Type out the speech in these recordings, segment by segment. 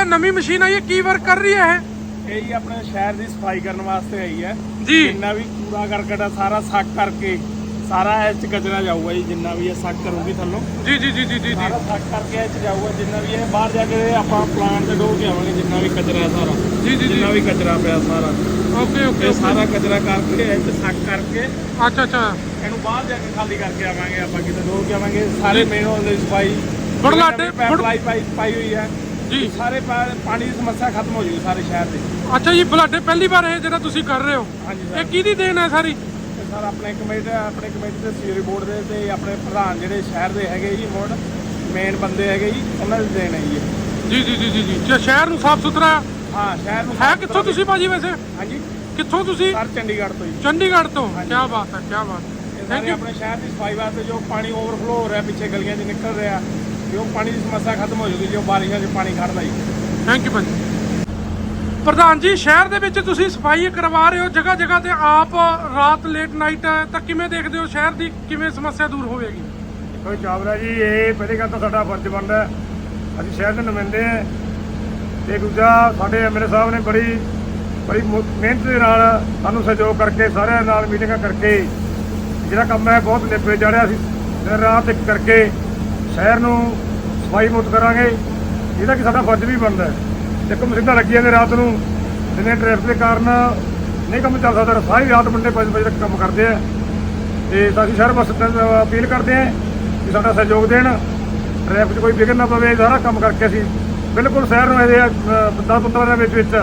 ਇਹ ਨਵੀਂ ਮਸ਼ੀਨ ਆਈ ਹੈ ਕੀ ਵਰਕ ਕਰ ਰਹੀ ਹੈ ਇਹ? ਜੀ ਆਪਣੇ ਸ਼ਹਿਰ ਦੀ ਸਫ਼ਾਈ ਕਰਨ ਵਾਸਤੇ ਆਈ ਹੈ। ਇਹ ਜੀ। ਜਿੰਨਾ ਵੀ ਕੂੜਾ ਕਰਕਟ ਆ ਸਾਰਾ ਸੱਕ ਕਰਕੇ ਸਾਰਾ ਇਹ ਚ ਕਚਰਾ ਜਾਊਗਾ ਜੀ ਜਿੰਨਾ ਵੀ ਇਹ ਸੱਕ ਕਰੂਗੀ ਥੱਲੋਂ। ਜੀ ਜੀ ਜੀ ਜੀ ਜੀ ਜੀ। ਸਾਰਾ ਸੱਕ ਕਰਕੇ ਇਹ ਚ ਜਾਊਗਾ ਜਿੰਨਾ ਵੀ ਇਹ ਬਾਹਰ ਜਾ ਕੇ ਆਪਾਂ ਪਲਾਂਟ ਤੇ ਡੋਲ ਕੇ ਆਵਾਂਗੇ ਜਿੰਨਾ ਵੀ ਕਚਰਾ ਹੈ ਸਾਰਾ। ਜੀ ਜੀ ਜੀ। ਜਿੰਨਾ ਵੀ ਕਚਰਾ ਪਿਆ ਸਾਰਾ। ਓਕੇ ਓਕੇ ਇਹ ਸਾਰਾ ਕਚਰਾ ਕਰਕੇ ਇਹ ਚ ਸੱਕ ਕਰਕੇ ਅੱਛਾ ਅੱਛਾ। ਇਹਨੂੰ ਬਾਹਰ ਜਾ ਕੇ ਖਾਲੀ ਕਰਕੇ ਆਵਾਂਗੇ ਆਪਾਂ ਕਿਤੇ ਡੋਲ ਕੇ ਆਵਾਂਗੇ। ਸਾਰੇ ਮੇਨ ਹੋਲ ਦੀ ਸਫ਼ਾਈ ਬੁਢਲਾਡੇ- ਬੁਢ- ਪਾਈ ਪਾਈ ਹੋਈ ਹੈ। ਜੀ। ਸਾਰੇ ਪਾ- ਪਾਣੀ ਦੀ ਸਮੱਸਿਆ ਖਤਮ ਹੋ ਜੂਗੀ ਸਾਰੇ ਸ਼ਹਿਰ ਦੀ। ਅੱਛਾ ਜੀ ਬਲਾਡੇ ਪਹਿਲੀ ਵਾਰ ਇਹ ਜਿਹੜਾ ਤੁਸੀਂ ਕਰ ਰਹੇ ਹੋ। ਹਾਂਜੀ ਇਹ ਕਿਹਦੀ ਦੇਣ ਹੈ ਸਾਰੀ? ਤੇ ਸਰ ਆਪਣੇ ਕਮੇਟੀ ਆਪਣੇ ਕਮੇਟੀ ਦੇ ਸੀਰੀ ਬੋਰਡ ਦੇ ਤੇ ਆਪਣੇ ਪ੍ਰਧਾਨ ਜਿਹੜੇ ਸ਼ਹਿਰ ਦੇ ਹੈਗੇ ਜੀ ਮੋੜ ਮੇਨ ਬੰਦੇ ਹੈਗੇ ਜੀ ਉਹਨਾਂ ਦੇ ਦੇਣ ਹੈ ਜੀ ਇਹ। ਜੀ ਜੀ ਜੀ ਜੀ ਜੀ। ਜੇ ਸ਼ਹਿਰ ਨੂੰ ਸਾਫ਼ ਸੁਥਰਾ ਹਾਂ? ਸ਼ਹਿਰ ਨੂੰ ਹੈ ਕਿੱਥੋਂ ਤੁਸੀਂ ਭਾਜੀ ਵੈਸੇ? ਹਾਂਜੀ। ਕਿੱਥੋਂ ਤੁਸੀਂ? ਸਰ ਚੰਡੀਗੜ੍ਹ ਤੋਂ ਜੀ। ਚੰਡੀਗੜ੍ਹ ਤੋਂ। ਕੀ ਬਾਤ ਹੈ ਕੀ ਬਾਤ। ਇਹ ਥੈਂਕ ਸਾਰੇ ਯੂ ਆਪਣੇ ਸ਼ਹਿਰ ਦੀ ਸਫ਼ਾਈ ਵਾਸਤੇ ਜੋ ਪਾਣੀ ਓਵਰਫਲੋ ਹੋ ਰਿਹਾ ਪਿੱਛੇ ਗਲੀਆਂ 'ਚ ਨਿਕਲ ਰਿਹਾ। ਉਹ ਪਾਣੀ ਦੀ ਸਮੱਸਿਆ ਖਤਮ ਹੋ ਜੂਗੀ ਜੋ ਬਾਰਿਸ਼ਾਂ 'ਚ ਪਾਣੀ ਖੜਦਾ ਜੀ ਥੈਂਕ ਯੂ ਭਾਜੀ। ਪ੍ਰਧਾਨ ਜੀ ਸ਼ਹਿਰ ਦੇ ਵਿੱਚ ਤੁਸੀਂ ਸਫ਼ਾਈ ਕਰਵਾ ਰਹੇ ਹੋ ਜਗ੍ਹਾ ਜਗ੍ਹਾ ਤੇ ਆਪ ਰਾਤ ਲੇਟ ਨਾਈਟ ਤਾਂ ਕਿਵੇਂ ਦੇਖਦੇ ਹੋ ਸ਼ਹਿਰ ਦੀ ਕਿਵੇਂ ਸਮੱਸਿਆ ਦੂਰ ਹੋਵੇਗੀ? ਕੋਈ ਚਾਵਲਾ ਜੀ ਇਹ ਪਹਿਲੀ ਗੱਲ ਤਾਂ ਸਾਡਾ ਫਰਜ਼ ਬਣਦਾ ਹੈ। ਅਸੀਂ ਸ਼ਹਿਰ ਦੇ ਨੁਮਾਇੰਦੇ ਹਾਂ। ਤੇ ਦੂਜਾ ਸਾਡੇ ਐਮਐਲਏ ਸਾਹਿਬ ਨੇ ਬੜੀ ਬੜੀ ਮਿਹਨਤ ਦੇ ਨਾਲ ਸਾਨੂੰ ਸਹਿਯੋਗ ਕਰਕੇ ਸਾਰਿਆਂ ਨਾਲ ਮੀਟਿੰਗਾਂ ਕਰਕੇ ਜਿਹੜਾ ਕੰਮ ਹੈ ਬਹੁਤ ਜਾ ਰਿਹਾ ਸੀ ਦਿਨ ਰਾਤ ਇੱਕ ਕਰਕੇ ਸ਼ਹਿਰ ਨੂੰ ਸਫ਼ਾਈ ਮੁਕਤ ਕਰਾਂਗੇ। ਇਹਦਾ ਕਿ ਸਾਡਾ ਫਰਜ਼ ਵੀ ਬਣਦਾ ਹੈ। ਦੇਖੋ ਮਸ਼ੀਨਾਂ ਲੱਗੀਆਂ ਨੇ ਰਾਤ ਨੂੰ। ਦਿਨੇ ਟ੍ਰੈਫਿਕ ਦੇ ਕਾਰਨ ਨਹੀਂ ਕੰਮ ਚੱਲ ਸਕਦਾ। ਸਾਰੀ ਰਾਤ ਬੰਦੇ 5 ਵਜੇ ਤੱਕ ਕੰਮ ਕਰਦੇ ਆ। ਤੇ ਅਸੀਂ ਸ਼ਹਿਰ ਬਸ ਅਪੀਲ ਕਰਦੇ ਹਾਂ ਕਿ ਸਾਡਾ ਸਹਿਯੋਗ ਦੇਣ। ਟ੍ਰੈਫਿਕ 'ਚ ਕੋਈ ਵਿਘਨ ਨਾ ਪਵੇ। ਸਾਰਾ ਕੰਮ ਕਰਕੇ ਅਸੀਂ ਬਿਲਕੁਲ ਸ਼ਹਿਰ ਨੂੰ ਇਹਦੇ 10 15 ਦੇ ਵਿੱਚ ਵਿੱਚ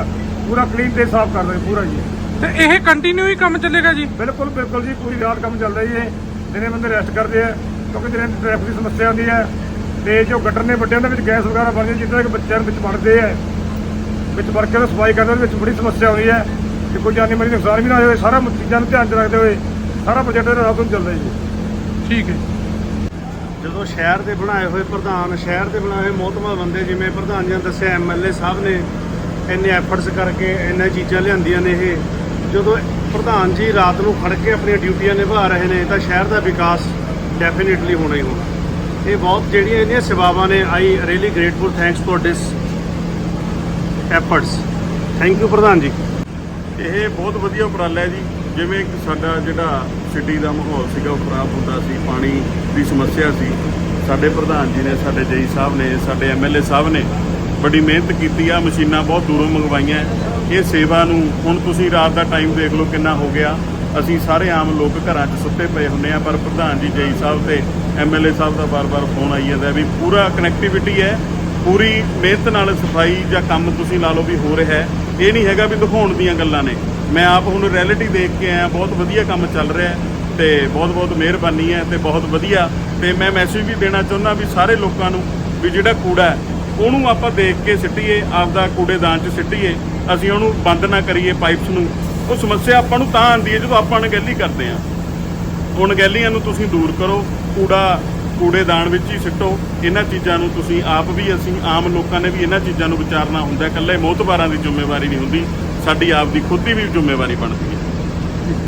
ਪੂਰਾ ਕਲੀਨ ਤੇ ਸਾਫ਼ ਕਰ ਰਹੇ ਪੂਰਾ ਜੀ। ਤੇ ਇਹ ਕੰਟੀਨਿਊ ਹੀ ਕੰਮ ਚੱਲੇਗਾ ਜੀ? ਬਿਲਕੁਲ ਬਿਲਕੁਲ ਜੀ। ਪੂਰੀ ਰਾਤ ਕੰਮ ਚੱਲਦਾ ਜੀ ਇਹ ਦਿਨੇ ਬੰਦੇ ਰੈਸਟ ਕਰਦੇ ਆ। ਕਿਉਂਕਿ ਦਿਨੇ ਟ੍ਰੈਫਿਕ ਦੀ ਸਮੱਸਿਆ ਆਉਂਦੀ ਹੈ ਤੇ ਜੋ ਗੱਟਰ ਨੇ ਵੱਡਿਆਂ ਦੇ ਵਿੱਚ ਗੈਸ ਵਗੈਰਾ ਬਣ ਜਾਂਦੀ ਜਿੱਦਾਂ ਕਿ ਬੱਚਿਆਂ ਦੇ ਵਿੱਚ ਵੜਦੇ ਆ ਵਿੱਚ ਵੜ ਕੇ ਸਫ਼ਾਈ ਕਰਨ ਦੇ ਵਿੱਚ ਬੜੀ ਸਮੱਸਿਆ ਆਉਂਦੀ ਹੈ ਕਿ ਕੋਈ ਜਾਨੀ ਮਾਲੀ ਨੁਕਸਾਨ ਵੀ ਨਾ ਹੋਵੇ ਸਾਰਾ ਚੀਜ਼ਾਂ ਨੂੰ ਧਿਆਨ 'ਚ ਰੱਖਦੇ ਹੋਏ ਸਾਰਾ ਪ੍ਰੋਜੈਕਟ ਰਾਤ ਨੂੰ ਚੱਲਦਾ ਜੀ। ਠੀਕ ਹੈ। ਜਦੋਂ ਸ਼ਹਿਰ ਦੇ ਬਣਾਏ ਹੋਏ ਪ੍ਰਧਾਨ ਸ਼ਹਿਰ ਦੇ ਬਣਾਏ ਹੋਏ ਮੋਹਤਮਾ ਬੰਦੇ ਜਿਵੇਂ ਪ੍ਰਧਾਨ ਜੀ ਨੇ ਦੱਸਿਆ ਐਮਐਲਏ ਸਾਹਿਬ ਨੇ ਇੰਨੇ ਐਫਰਟਸ ਕਰਕੇ ਇੰਨੇ ਚੀਜ਼ਾਂ ਲਿਆਂਦੀਆਂ ਨੇ ਇਹ ਜਦੋਂ ਪ੍ਰਧਾਨ ਜੀ ਰਾਤ ਨੂੰ ਖੜ ਕੇ ਆਪਣੀਆਂ ਡਿਊਟੀਆਂ ਨਿਭਾ ਰਹੇ ਨੇ ਤਾਂ ਸ਼ਹਿਰ ਦਾ ਵਿਕਾਸ ਡੈਫੀਨਿਟਲੀ ਹੋਣਾ ਹੀ ਹੋਣਾ। ਇਹ ਬਹੁਤ ਜਿਹੜੀਆਂ ਇਹਦੀਆਂ ਸੇਵਾਵਾਂ ਨੇ I really grateful thanks for this efforts thank you ਪ੍ਰਧਾਨ ਜੀ। ਇਹ ਬਹੁਤ ਵਧੀਆ ਉਪਰਾਲਾ ਹੈ ਜੀ। ਜਿਵੇਂ ਕਿ ਸਾਡਾ ਜਿਹੜਾ ਸਿਟੀ ਦਾ ਮਾਹੌਲ ਸੀਗਾ, ਉਹ ਖਰਾਬ ਹੁੰਦਾ ਸੀ, ਪਾਣੀ ਦੀ ਸਮੱਸਿਆ ਸੀ। ਸਾਡੇ ਪ੍ਰਧਾਨ ਜੀ ਨੇ, ਸਾਡੇ ਜਈ ਸਾਹਿਬ ਨੇ, ਸਾਡੇ ਐਮਐਲਏ ਸਾਹਿਬ ਨੇ ਬੜੀ ਮਿਹਨਤ ਕੀਤੀ ਆ, ਮਸ਼ੀਨਾਂ ਬਹੁਤ ਦੂਰੋਂ ਮੰਗਵਾਈਆਂ। ਇਹ ਸੇਵਾ ਨੂੰ ਹੁਣ ਤੁਸੀਂ ਰਾਤ ਦਾ ਟਾਈਮ ਦੇਖ ਲਓ ਕਿੰਨਾ ਹੋ ਗਿਆ। ਅਸੀਂ ਸਾਰੇ ਆਮ ਲੋਕ ਘਰਾਂ 'ਚ ਸੁੱਤੇ ਪਏ ਹੁੰਦੇ ਆ ਪਰ ਪ੍ਰਧਾਨ ਜੀ, ਜਈ ਸਾਹਿਬ ਤੇ ਐਮਐਲਏ ਸਾਹਿਬ ਦਾ ਬਾਰ-ਬਾਰ ਫੋਨ ਆਈ ਜਾਂਦਾ ਵੀ ਪੂਰਾ ਕਨੈਕਟੀਵਿਟੀ ਹੈ, ਪੂਰੀ ਮਿਹਨਤ ਨਾਲ ਸਫ਼ਾਈ ਜਾਂ ਕੰਮ ਤੁਸੀਂ ਲਾ ਲਓ ਵੀ ਹੋ ਰਿਹਾ ਹੈ। ਇਹ ਨਹੀਂ ਹੈਗਾ ਵੀ ਦਿਖਾਉਣ ਦੀਆਂ ਗੱਲਾਂ ਨੇ। ਮੈਂ ਆਪ ਹੁਣ ਰਿਐਲਿਟੀ ਦੇਖ ਕੇ ਆਇਆ, ਬਹੁਤ ਵਧੀਆ ਕੰਮ ਚੱਲ ਰਿਹਾ ਹੈ ਤੇ ਬਹੁਤ ਬਹੁਤ ਮਿਹਰਬਾਨੀ ਹੈ ਤੇ ਬਹੁਤ ਵਧੀਆ। ਤੇ ਮੈਂ ਮੈਸੇਜ ਵੀ ਦੇਣਾ ਚਾਹੁੰਦਾ ਵੀ ਸਾਰੇ ਲੋਕਾਂ ਨੂੰ ਵੀ ਜਿਹੜਾ ਕੂੜਾ ਹੈ, ਉਹਨੂੰ ਆਪਾਂ ਦੇਖ ਕੇ ਸਿੱਟੀਏ, ਆਪਦਾ ਕੂੜੇਦਾਨ 'ਚ ਸਿੱਟੀਏ। ਅਸੀਂ ਉਹਨੂੰ ਬੰਦ ਨਾ ਕਰੀਏ ਪਾਈਪਸ ਨੂੰ। ਉਹ ਸਮੱਸਿਆ ਆਪਾਂ ਨੂੰ ਤਾਂ ਆਉਂਦੀ ਹੈ ਜਦੋਂ ਆਪਾਂ ਅਣਗਹਿਲੀ ਕਰਦੇ ਹਾਂ। ਅਣਗਹਿਲੀਆਂ ਨੂੰ ਤੁਸੀਂ ਦੂਰ ਕਰੋ, ਕੂੜਾ ਕੂੜੇਦਾਨ ਵਿੱਚ ਹੀ ਸਿੱਟੋ। ਇਹਨਾਂ ਚੀਜ਼ਾਂ ਨੂੰ ਤੁਸੀਂ ਆਪ ਵੀ, ਅਸੀਂ ਆਮ ਲੋਕਾਂ ਨੇ ਵੀ ਇਹਨਾਂ ਚੀਜ਼ਾਂ ਨੂੰ ਵਿਚਾਰਨਾ ਹੁੰਦਾ ਹੈ। ਇਕੱਲੇ ਮੋਹਤਬਾਰਾਂ ਦੀ ਜ਼ਿੰਮੇਵਾਰੀ ਨਹੀਂ ਹੁੰਦੀ। ਸਾਡੀ ਆਪ ਦੀ ਖੁਦ ਦੀ ਵੀ ਜ਼ਿੰਮੇਵਾਰੀ ਬਣਦੀ ਹੈ।